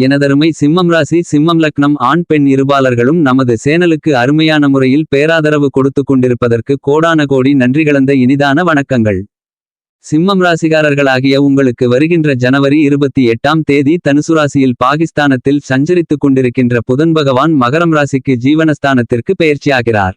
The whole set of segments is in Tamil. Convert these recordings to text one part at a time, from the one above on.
எனதருமை சிம்மம் ராசி சிம்மம் லக்னம் ஆண் பெண் இருபாலர்களும் நமது சேனலுக்கு அருமையான முறையில் பேராதரவு கொடுத்து கொண்டிருப்பதற்கு கோடான கோடி நன்றி கலந்த இனிதான வணக்கங்கள். சிம்மம் ராசிகாரர்களாகிய உங்களுக்கு வருகின்ற ஜனவரி இருபத்தி எட்டாம் தேதி தனுசு ராசியில் பாகிஸ்தானத்தில் சஞ்சரித்துக் கொண்டிருக்கின்ற புதன் பகவான் மகரம் ராசிக்கு ஜீவனஸ்தானத்திற்கு பெயர்ச்சியாகிறார்.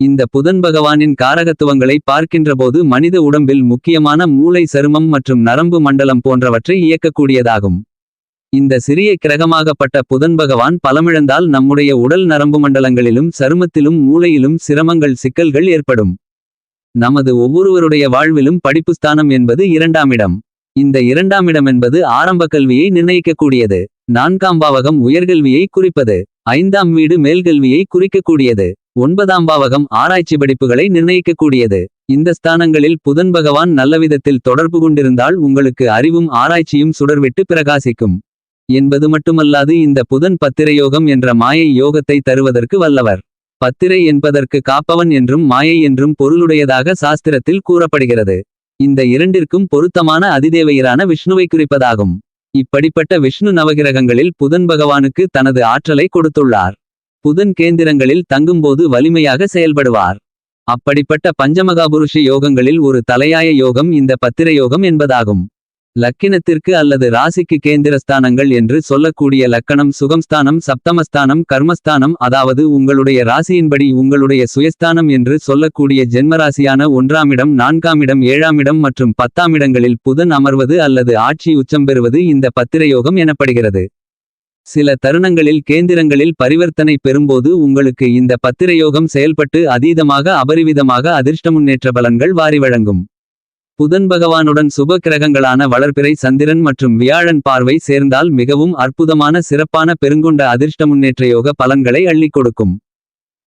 இந்த புதன் பகவானின் காரகத்துவங்களை பார்க்கின்றபோது மனித உடம்பில் முக்கியமான மூளை சருமம் மற்றும் நரம்பு மண்டலம் போன்றவற்றை இயக்கக்கூடியதாகும். இந்த சிறிய கிரகமாகப்பட்ட புதன் பகவான் பலமிழந்தால் நம்முடைய உடல் நரம்பு மண்டலங்களிலும் சருமத்திலும் மூளையிலும் சிரமங்கள் சிக்கல்கள் ஏற்படும். நமது ஒவ்வொருவருடைய வாழ்விலும் படிப்புஸ்தானம் என்பது இரண்டாம் இடம். இந்த இரண்டாம் இடம் என்பது ஆரம்ப கல்வியை நிர்ணயிக்கக்கூடியது. நான்காம் பாவகம் உயர்கல்வியை குறிப்பது. ஐந்தாம் வீடு மேல்கல்வியை குறிக்கக்கூடியது. ஒன்பதாம் பாவகம் ஆராய்ச்சி படிப்புகளை நிர்ணயிக்கக்கூடியது. இந்த ஸ்தானங்களில் புதன் பகவான் நல்லவிதத்தில் தொடர்பு கொண்டிருந்தால் உங்களுக்கு அறிவும் ஆராய்ச்சியும் சுடர்விட்டு பிரகாசிக்கும். என்பது மட்டுமல்லாது இந்த புதன் பத்திரயோகம் என்ற மாயை யோகத்தை தருவதற்கு வல்லவர். பத்திரை என்பதற்கு காப்பவன் என்றும் மாயை என்றும் பொருளுடையதாக சாஸ்திரத்தில் கூறப்படுகிறது. இந்த இரண்டிற்கும் பொருத்தமான அதிதேவையரான விஷ்ணுவை குறிப்பதாகும். இப்படிப்பட்ட விஷ்ணு நவகிரகங்களில் புதன் பகவானுக்கு தனது ஆற்றலை கொடுத்துள்ளார். புதன் கேந்திரங்களில் தங்கும்போது வலிமையாக செயல்படுவார். அப்படிப்பட்ட பஞ்சமகாபுருஷ யோகங்களில் ஒரு தலையாய யோகம் இந்த பத்திர யோகம் என்பதாகும். லக்கினத்திற்கு அல்லது ராசிக்கு கேந்திரஸ்தானங்கள் என்று சொல்லக்கூடிய லக்கணம் சுகம்ஸ்தானம் சப்தமஸ்தானம் கர்மஸ்தானம் அதாவது உங்களுடைய ராசியின்படி உங்களுடைய சுயஸ்தானம் என்று சொல்லக்கூடிய ஜென்மராசியான ஒன்றாமிடம் நான்காமிடம் ஏழாமிடம் மற்றும் பத்தாமிடங்களில் புதன் அமர்வது அல்லது ஆட்சி உச்சம் பெறுவது இந்த பத்திரயோகம் எனப்படுகிறது. சில தருணங்களில் கேந்திரங்களில் பரிவர்த்தனை பெறும்போது உங்களுக்கு இந்த பத்திரயோகம் செயல்பட்டு அதீதமாக அபரிவிதமாக அதிர்ஷ்ட முன்னேற்ற பலன்கள் வாரி வழங்கும். புதன் பகவானுடன் சுப கிரகங்களான வளர்பிறை சந்திரன் மற்றும் வியாழன் பார்வை சேர்ந்தால் மிகவும் அற்புதமான சிறப்பான பெருங்கொண்ட அதிர்ஷ்ட முன்னேற்ற யோக பலன்களை அள்ளிக் கொடுக்கும்.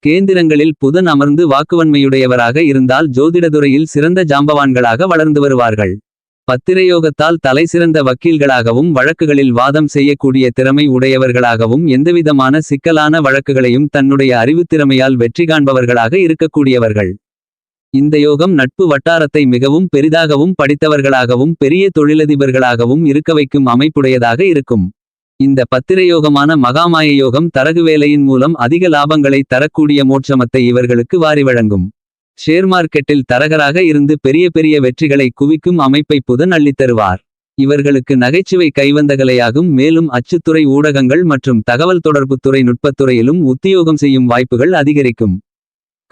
கேந்திரங்களில் புதன் அமர்ந்து வாக்குவன்மையுடையவராக இருந்தால் ஜோதிடதுறையில் சிறந்த ஜாம்பவான்களாக வளர்ந்து வருவார்கள். பத்திரயோகத்தால் தலைசிறந்த வக்கீல்களாகவும் வழக்குகளில் வாதம் செய்யக்கூடிய திறமை உடையவர்களாகவும் எந்தவிதமான சிக்கலான வழக்குகளையும் தன்னுடைய அறிவுத்திறமையால் வெற்றி காண்பவர்களாக இருக்கக்கூடியவர்கள். இந்த யோகம் நட்பு வட்டாரத்தை மிகவும் பெரிதாகவும் படித்தவர்களாகவும் பெரிய தொழிலதிபர்களாகவும் இருக்க வைக்கும் அமைப்புடையதாக இருக்கும். இந்த பத்திரயோகமான மகாமாய யோகம் தரகு வேலையின் மூலம் அதிக லாபங்களை தரக்கூடிய மோட்சமத்தை இவர்களுக்கு வாரி வழங்கும். ஷேர் மார்க்கெட்டில் தரகராக இருந்து பெரிய பெரிய வெற்றிகளை குவிக்கும் அமைப்பை புதன் அள்ளித்தருவார். இவர்களுக்கு நகைச்சுவை கைவந்தகலையாகும் மேலும் அச்சுத்துறை ஊடகங்கள் மற்றும் தகவல் தொடர்புத்துறை நுட்பத்துறையிலும் உத்தியோகம் செய்யும் வாய்ப்புகள் அதிகரிக்கும்.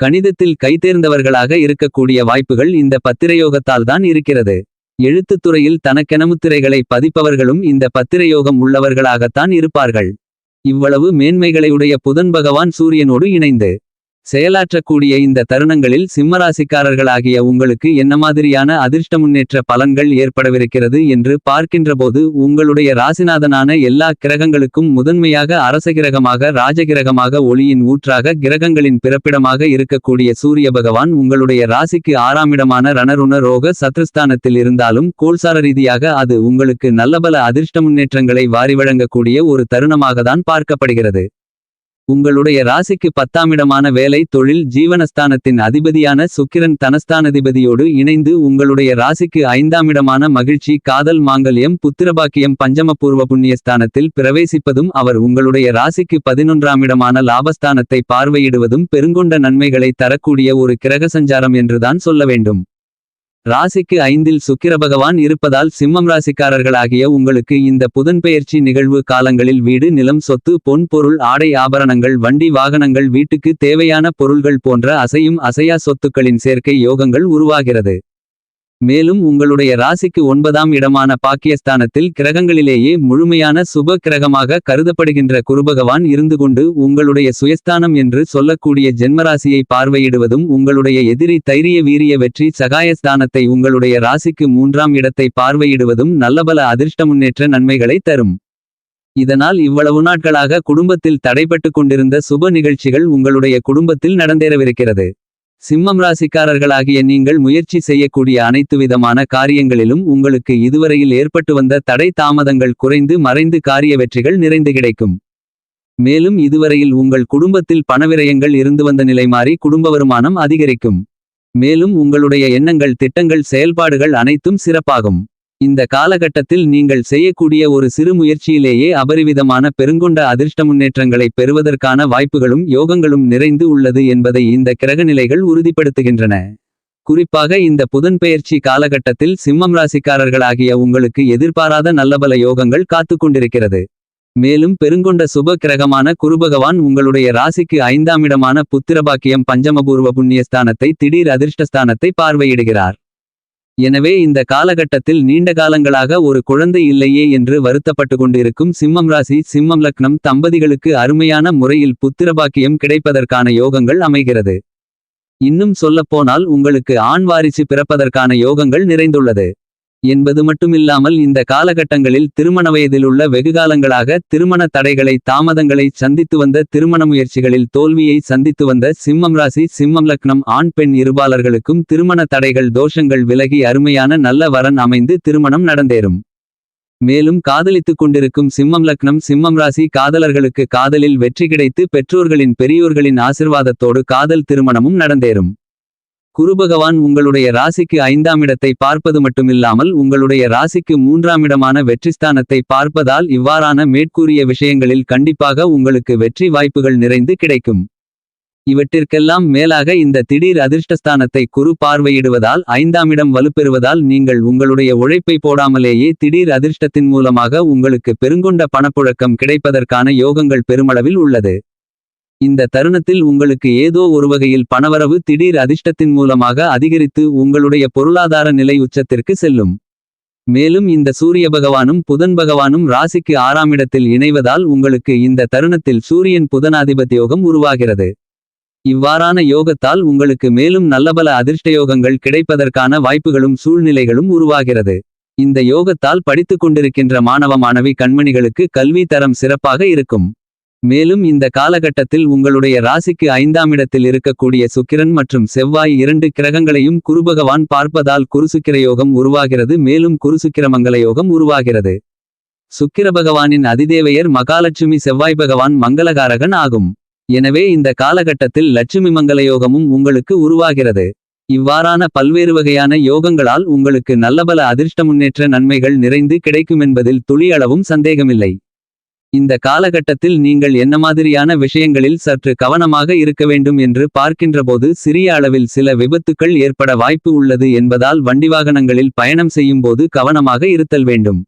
கணிதத்தில் கைதேர்ந்தவர்களாக இருக்கக்கூடிய வாய்ப்புகள் இந்த பத்திரயோகத்தால் தான் இருக்கிறது. எழுத்துத் துறையில் தனக்கெனமுத்திரைகளை பதிப்பவர்களும் இந்த பத்திரயோகம் உள்ளவர்களாகத்தான் இருப்பார்கள். இவ்வளவு மேன்மைகளையுடைய புதன் பகவான் சூரியனோடு இணைந்து செயலாற்றக்கூடிய இந்த தருணங்களில் சிம்மராசிக்காரர்களாகிய உங்களுக்கு என்ன மாதிரியான அதிர்ஷ்ட முன்னேற்ற பலன்கள் ஏற்படவிருக்கிறது என்று பார்க்கின்றபோது உங்களுடைய ராசிநாதனான எல்லா கிரகங்களுக்கும் முதன்மையாக அரசகிரகமாக ராஜகிரகமாக ஒளியின் ஊற்றாக கிரகங்களின் பிறப்பிடமாக இருக்கக்கூடிய சூரிய பகவான் உங்களுடைய ராசிக்கு ஆறாமிடமான ரணருண ரோக சத்ருஸ்தானத்தில் இருந்தாலும் கோல்சார ரீதியாக அது உங்களுக்கு நல்லபல அதிர்ஷ்ட முன்னேற்றங்களை வாரி வழங்கக்கூடிய ஒரு தருணமாகத்தான் பார்க்கப்படுகிறது. உங்களுடைய ராசிக்கு பத்தாமிடமான வேலை தொழில் ஜீவனஸ்தானத்தின் அதிபதியான சுக்கிரன் தனஸ்தானதிபதியோடு இணைந்து உங்களுடைய ராசிக்கு ஐந்தாமிடமான மகிழ்ச்சி காதல் மாங்கல்யம் புத்திரபாக்கியம் பஞ்சமபூர்வ புண்ணியஸ்தானத்தில் பிரவேசிப்பதும் அவர் உங்களுடைய ராசிக்கு பதினொன்றாமிடமான லாபஸ்தானத்தை பார்வையிடுவதும் பெருங்கொண்ட நன்மைகளை தரக்கூடிய ஒரு கிரக சஞ்சாரம் என்றுதான் சொல்ல வேண்டும். ராசிக்கு ஐந்தில் சுக்கிர பகவான் இருப்பதால் சிம்மம் ராசிக்காரர்களாகிய உங்களுக்கு இந்த புதன்பெயர்ச்சி நிகழ்வு காலங்களில் வீடு நிலம் சொத்து பொன் பொருள் ஆடை ஆபரணங்கள் வண்டி வாகனங்கள் வீட்டுக்கு தேவையான பொருள்கள் போன்ற அசையும் அசையா சொத்துக்களின் சேர்க்கை யோகங்கள் உருவாகிறது. மேலும் உங்களுடைய ராசிக்கு ஒன்பதாம் இடமான பாக்கியஸ்தானத்தில் கிரகங்களிலேயே முழுமையான சுப கிரகமாக கருதப்படுகின்ற குருபகவான் இருந்து கொண்டு உங்களுடைய சுயஸ்தானம் என்று சொல்லக்கூடிய ஜென்மராசியை பார்வையிடுவதும் உங்களுடைய எதிரி தைரிய வீரிய வெற்றி சகாயஸ்தானத்தை உங்களுடைய ராசிக்கு மூன்றாம் இடத்தை பார்வையிடுவதும் நல்லபல அதிர்ஷ்ட முன்னேற்ற நன்மைகளை தரும். இதனால் இவ்வளவு நாட்களாக குடும்பத்தில் தடைபட்டு கொண்டிருந்த சுப நிகழ்ச்சிகள் உங்களுடைய குடும்பத்தில் நடந்தேறவிருக்கிறது. சிம்மம் ராசிக்காரர்களாகிய நீங்கள் முயற்சி செய்யக்கூடிய அனைத்து விதமான காரியங்களிலும் உங்களுக்கு இதுவரையில் ஏற்பட்டு வந்த தடை தாமதங்கள் குறைந்து மறைந்து காரிய வெற்றிகள் நிறைந்து கிடைக்கும். மேலும் இதுவரையில் உங்கள் குடும்பத்தில் பணவிரயங்கள் இருந்து வந்த நிலை மாறி குடும்ப வருமானம் அதிகரிக்கும். மேலும் உங்களுடைய எண்ணங்கள் திட்டங்கள் செயல்பாடுகள் அனைத்தும் சிறப்பாகும். இந்த காலகட்டத்தில் நீங்கள் செய்யக்கூடிய ஒரு சிறு முயற்சியிலேயே அபரிவிதமான பெருங்கொண்ட அதிர்ஷ்ட முன்னேற்றங்களை பெறுவதற்கான வாய்ப்புகளும் யோகங்களும் நிறைந்து உள்ளது என்பதை இந்த கிரகநிலைகள் உறுதிப்படுத்துகின்றன. குறிப்பாக இந்த புதன்பெயர்ச்சி காலகட்டத்தில் சிம்மம் ராசிக்காரர்களாகிய உங்களுக்கு எதிர்பாராத நல்லபல யோகங்கள் காத்து கொண்டிருக்கிறது. மேலும் பெருங்கொண்ட சுப கிரகமான குருபகவான் உங்களுடைய ராசிக்கு ஐந்தாம் இடமான புத்திரபாக்கியம் பஞ்சமபூர்வ புண்ணியஸ்தானத்தை திடீர் அதிர்ஷ்டஸ்தானத்தை பார்வையிடுகிறார். எனவே இந்த காலகட்டத்தில் நீண்ட காலங்களாக ஒரு குழந்தை இல்லையே என்று வருத்தப்பட்டு கொண்டிருக்கும் சிம்மம் ராசி சிம்மம் லக்னம் தம்பதிகளுக்கு அருமையான முறையில் புத்திரபாக்கியம் கிடைப்பதற்கான யோகங்கள் அமைகிறது. இன்னும் சொல்லப்போனால் உங்களுக்கு ஆண் வாரிசு பிறப்பதற்கான யோகங்கள் நிறைந்துள்ளது. என்பது மட்டுமில்லாமல் இந்த காலகட்டங்களில் திருமண வயதிலுள்ள வெகுகாலங்களாக திருமண தடைகளை தாமதங்களை சந்தித்து வந்த திருமண முயற்சிகளில் தோல்வியை சந்தித்து வந்த சிம்மம் ராசி சிம்மம் லக்னம் ஆண் பெண் இருபாலர்களுக்கும் திருமண தடைகள் தோஷங்கள் விலகி அருமையான நல்ல வரன் அமைந்து திருமணம் நடந்தேறும். மேலும் காதலித்துக் கொண்டிருக்கும் சிம்மம் லக்னம் சிம்மம் ராசி காதலர்களுக்கு காதலில் வெற்றி கிடைத்து பெற்றோர்களின் பெரியோர்களின் ஆசிர்வாதத்தோடு காதல் திருமணமும் நடந்தேறும். குருபகவான் உங்களுடைய ராசிக்கு ஐந்தாம் இடத்தை பார்ப்பது மட்டுமில்லாமல் உங்களுடைய ராசிக்கு மூன்றாம் இடமான வெற்றிஸ்தானத்தை பார்ப்பதால் இவ்வாறான மேற்கூறிய விஷயங்களில் கண்டிப்பாக உங்களுக்கு வெற்றி வாய்ப்புகள் நிறைந்து கிடைக்கும். இவற்றிற்கெல்லாம் மேலாக இந்த திடீர் அதிர்ஷ்டஸ்தானத்தை குரு பார்வையிடுவதால் ஐந்தாம் இடம் வலுப்பெறுவதால் நீங்கள் உங்களுடைய உழைப்பை போடாமலேயே திடீர் அதிர்ஷ்டத்தின் மூலமாக உங்களுக்கு பெருங்கொண்ட பணப்புழக்கம் கிடைப்பதற்கான யோகங்கள் பெருமளவில் உள்ளது. இந்த தருணத்தில் உங்களுக்கு ஏதோ ஒரு வகையில் பணவரவு திடீர் அதிர்ஷ்டத்தின் மூலமாக அதிகரித்து உங்களுடைய பொருளாதார நிலை உச்சத்திற்கு செல்லும். மேலும் இந்த சூரிய பகவானும் புதன் பகவானும் ராசிக்கு ஆறாம் இடத்தில் இணைவதால் உங்களுக்கு இந்த தருணத்தில் சூரியன் புதனாதிபத்தியோகம் உருவாகிறது. இவ்வாறான யோகத்தால் உங்களுக்கு மேலும் நல்லபல அதிர்ஷ்ட யோகங்கள் கிடைப்பதற்கான வாய்ப்புகளும் சூழ்நிலைகளும் உருவாகிறது. இந்த யோகத்தால் படித்துக் கொண்டிருக்கின்ற மாணவ மாணவி கண்மணிகளுக்கு கல்வி தரம் சிறப்பாக இருக்கும். மேலும் இந்த காலகட்டத்தில் உங்களுடைய ராசிக்கு ஐந்தாம் இடத்தில் இருக்கக்கூடிய சுக்கிரன் மற்றும் செவ்வாய் இரண்டு கிரகங்களையும் குருபகவான் பார்ப்பதால் குருசுக்கிர யோகம் உருவாகிறது மேலும் குருசுக்கிரமங்கள யோகம் உருவாகிறது. சுக்கிர பகவானின் அதிதேவையர் மகாலட்சுமி செவ்வாய் பகவான் மங்களகாரகன் ஆகும். எனவே இந்த காலகட்டத்தில் லட்சுமி மங்கள யோகமும் உங்களுக்கு உருவாகிறது. இவ்வாறான பல்வேறு வகையான யோகங்களால் உங்களுக்கு நல்லபல அதிர்ஷ்ட முன்னேற்ற நன்மைகள் நிறைந்து கிடைக்குமென்பதில் துளியளவும் சந்தேகமில்லை. இந்த காலகட்டத்தில் நீங்கள் என்ன மாதிரியான விஷயங்களில் சற்று கவனமாக இருக்க வேண்டும் என்று பார்க்கின்றபோது சிறிய அளவில் சில விபத்துக்கள் ஏற்பட வாய்ப்பு உள்ளது என்பதால் வண்டி வாகனங்களில் பயணம் செய்யும்போது கவனமாக இருத்தல் வேண்டும்.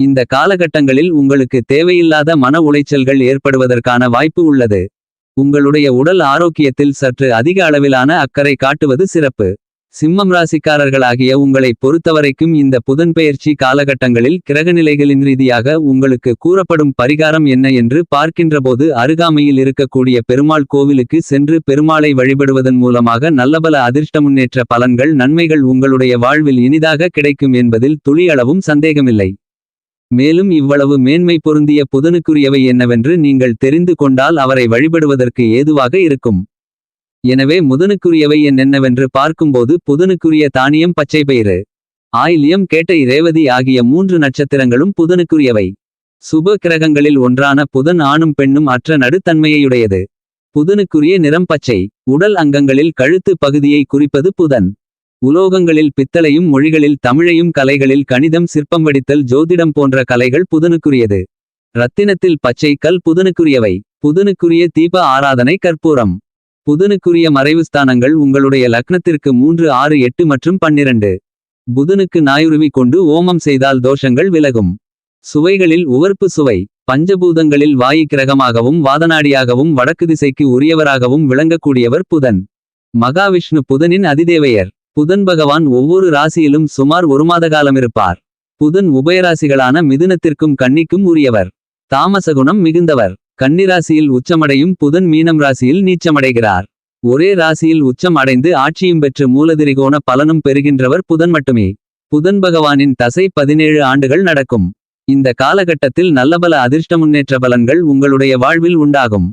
இந்த காலகட்டங்களில் உங்களுக்கு தேவையில்லாத மன உளைச்சல்கள் ஏற்படுவதற்கான வாய்ப்பு உள்ளது. உங்களுடைய உடல் ஆரோக்கியத்தில் சற்று அதிக அளவிலான அக்கறை காட்டுவது சிறப்பு. சிம்மம் ராசிக்காரர்களாகிய உங்களை பொறுத்தவரைக்கும் இந்த புதன்பெயர்ச்சி காலகட்டங்களில் கிரகநிலைகளின் ரீதியாக உங்களுக்கு கூறப்படும் பரிகாரம் என்ன என்று பார்க்கின்றபோது அருகாமையில் இருக்கக்கூடிய பெருமாள் கோவிலுக்கு சென்று பெருமாளை வழிபடுவதன் மூலமாக நல்லபல அதிர்ஷ்ட முன்னேற்ற பலன்கள் நன்மைகள் உங்களுடைய வாழ்வில் இனிதாக கிடைக்கும் என்பதில் துளியளவும் சந்தேகமில்லை. மேலும் இவ்வளவு மேன்மை பொருந்திய புதனுக்குரியவை என்னவென்று நீங்கள் தெரிந்து கொண்டால் அவரை வழிபடுவதற்கு ஏதுவாக இருக்கும். எனவே முதனுக்குரியவை என்னென்னவென்று பார்க்கும்போது புதனுக்குரிய தானியம் பச்சை பயிறு. ஆயில்யம் கேட்டை ரேவதி ஆகிய மூன்று நட்சத்திரங்களும் புதனுக்குரியவை. சுப கிரகங்களில் ஒன்றான புதன் ஆணும் பெண்ணும் அற்ற நடுத்தன்மையுடையது. புதனுக்குரிய நிறம் பச்சை. உடல் அங்கங்களில் கழுத்து பகுதியை குறிப்பது புதன். உலோகங்களில் பித்தளையும் மொழிகளில் தமிழையும் கலைகளில் கணிதம் சிற்பம் வடித்தல் ஜோதிடம் போன்ற கலைகள் புதனுக்குரியது. ரத்தினத்தில் பச்சை கல் புதனுக்குரியவை. புதனுக்குரிய தீப ஆராதனை கற்பூரம். புதனுக்குரிய மறைவு ஸ்தானங்கள் உங்களுடைய லக்னத்திற்கு மூன்று ஆறு எட்டு மற்றும் பன்னிரண்டு. புதனுக்கு நாயுருவி கொண்டு ஓமம் செய்தால் தோஷங்கள் விலகும். சுவைகளில் உவர்ப்பு சுவை பஞ்சபூதங்களில் வாயு கிரகமாகவும் வாதநாடியாகவும் வடக்கு திசைக்கு உரியவராகவும் விளங்கக்கூடியவர் புதன். மகாவிஷ்ணு புதனின் அதிதேவையர். புதன் பகவான் ஒவ்வொரு ராசியிலும் சுமார் ஒரு மாத காலம் இருப்பார். புதன் உபயராசிகளான மிதுனத்திற்கும் கன்னிக்கும் உரியவர். தாமசகுணம் மிகுந்தவர். கன்னிராசியில் உச்சமடையும் புதன் மீனம் ராசியில் நீச்சமடைகிறார். ஒரே ராசியில் உச்சம் அடைந்து ஆட்சியும் பெற்று மூலதிரிகோண பலனும் பெறுகின்றவர் புதன் மட்டுமே. புதன் பகவானின் தசை பதினேழு ஆண்டுகள் நடக்கும். இந்த காலகட்டத்தில் நல்லபல அதிர்ஷ்ட முன்னேற்ற பலன்கள் உங்களுடைய வாழ்வில் உண்டாகும்.